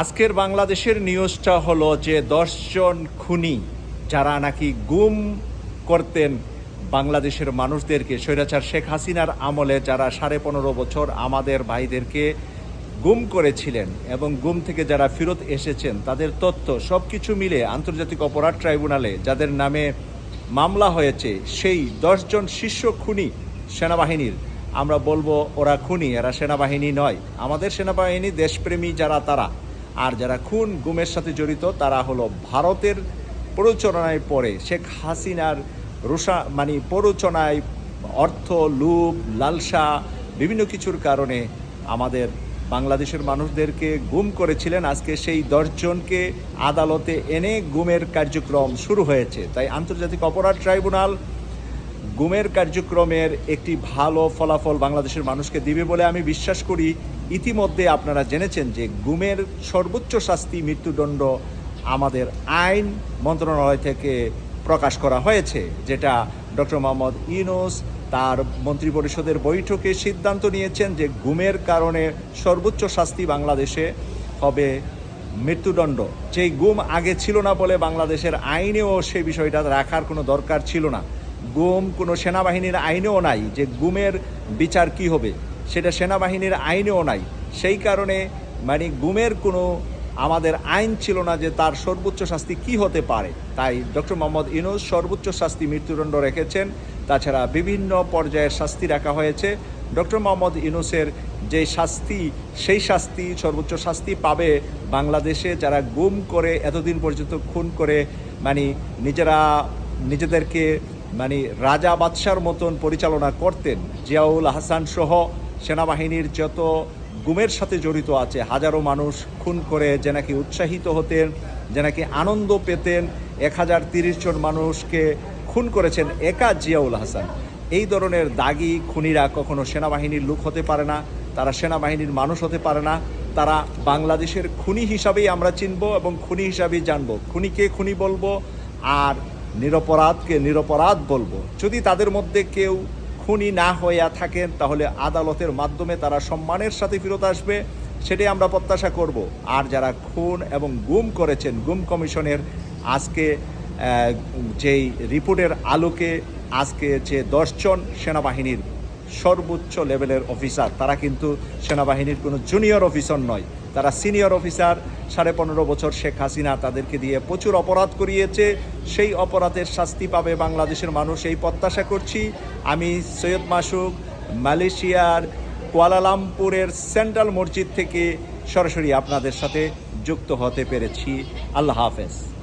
আজকের বাংলাদেশের নিউজটা হলো যে দশজন খুনি, যারা নাকি গুম করতেন বাংলাদেশের মানুষদেরকে। স্বৈরাচার শেখ হাসিনার আমলে যারা সাড়ে পনেরো বছর আমাদের ভাইদেরকে গুম করেছিলেন এবং গুম থেকে যারা ফেরত এসেছেন, তাদের তথ্য সব কিছু মিলে আন্তর্জাতিক অপরাধ ট্রাইব্যুনালে, যাদের নামে মামলা হয়েছে, সেই দশজন শীর্ষ খুনি সেনাবাহিনীর। আমরা বলব, ওরা খুনি, এরা সেনাবাহিনী নয়। আমাদের সেনাবাহিনী দেশপ্রেমী যারা তারা। আর যারা খুন গুমের সাথে জড়িত, তারা হলো ভারতের প্ররোচনায় পড়ে শেখ হাসিনার রুষা মানে প্ররোচনায় অর্থ লুভ লালসা, বিভিন্ন কিছুর কারণে আমাদের বাংলাদেশের মানুষদেরকে গুম করেছিলেন। আজকে সেই দশজনকে আদালতে এনে গুমের কার্যক্রম শুরু হয়েছে। তাই আন্তর্জাতিক অপরাধ ট্রাইব্যুনাল গুমের কার্যক্রমের একটি ভালো ফলাফল বাংলাদেশের মানুষকে দিবে বলে আমি বিশ্বাস করি। ইতিমধ্যে আপনারা জেনেছেন যে গুমের সর্বোচ্চ শাস্তি মৃত্যুদণ্ড আমাদের আইন মন্ত্রণালয় থেকে প্রকাশ করা হয়েছে, যেটা ডক্টর মোহাম্মদ ইউনুস তার মন্ত্রিপরিষদের বৈঠকে সিদ্ধান্ত নিয়েছেন যে গুমের কারণে সর্বোচ্চ শাস্তি বাংলাদেশে হবে মৃত্যুদণ্ড। যেই গুম আগে ছিল না বলে বাংলাদেশের আইনেও সেই বিষয়টা রাখার কোনো দরকার ছিল না। গুম কোনো সেনাবাহিনীর আইনেও নাই যে গুমের বিচার কি হবে। সেটা সেনাবাহিনীর আইনেও নাই। সেই কারণে মানে গুমের কোনো আমাদের আইন ছিল না যে তার সর্বোচ্চ শাস্তি কি হতে পারে। তাই ডক্টর মোহাম্মদ ইনুস সর্বোচ্চ শাস্তি মৃত্যুদণ্ড রেখেছেন। তাছাড়া বিভিন্ন পর্যায়ের শাস্তি রাখা হয়েছে। ডক্টর মোহাম্মদ ইনুসের যে শাস্তি, সেই শাস্তি, সর্বোচ্চ শাস্তি পাবে বাংলাদেশে যারা গুম করে এতদিন পর্যন্ত খুন করে মানে নিজেরা, নিজেদেরকে মানে রাজা বাদশার মতন পরিচালনা করতেন জিয়াউল হাসান সহ সেনাবাহিনীর যত গুমের সাথে জড়িত আছে, হাজারো মানুষ খুন করে যে নাকি উৎসাহিত হতেন, যে নাকি আনন্দ পেতেন, এক হাজার তিরিশ জন মানুষকে খুন করেছেন একা জিয়াউল হাসান। এই ধরনের দাগি খুনিরা কখনো সেনাবাহিনীর লোক হতে পারে না, তারা সেনাবাহিনীর মানুষ হতে পারে না, তারা বাংলাদেশের খুনি হিসাবেই আমরা চিনব এবং খুনি হিসাবেই জানব। খুনিকে খুনি বলব, আর নিরপরাধকে নিরপরাধ বলব। যদি তাদের মধ্যে কেউ খুনি না হইয়া থাকেন, তাহলে আদালতের মাধ্যমে তারা সম্মানের সাথে ফেরত আসবে, সেটাই আমরা প্রত্যাশা করব। আর যারা খুন এবং গুম করেছেন, গুম কমিশনের আজকে যেই রিপোর্টের আলোকে আজকে যে দশজন সেনাবাহিনীর সর্বোচ্চ লেভেলের অফিসার। তারা কিন্তু সেনাবাহিনীর কোনো জুনিয়র অফিসার নয়। তারা সিনিয়র অফিসার। সাড়ে পনেরো বছর শেখ হাসিনা তাদেরকে দিয়ে প্রচুর অপরাধ করিয়েছে। সেই অপরাধের শাস্তি পাবে বাংলাদেশের মানুষ। এই প্রত্যাশা করছি। আমি সৈয়দ মাসুক, মালয়েশিয়ার কুয়ালালামপুরের সেন্ট্রাল মসজিদ থেকে সরাসরি আপনাদের সাথে যুক্ত হতে পেরেছি। আল্লাহ হাফেজ।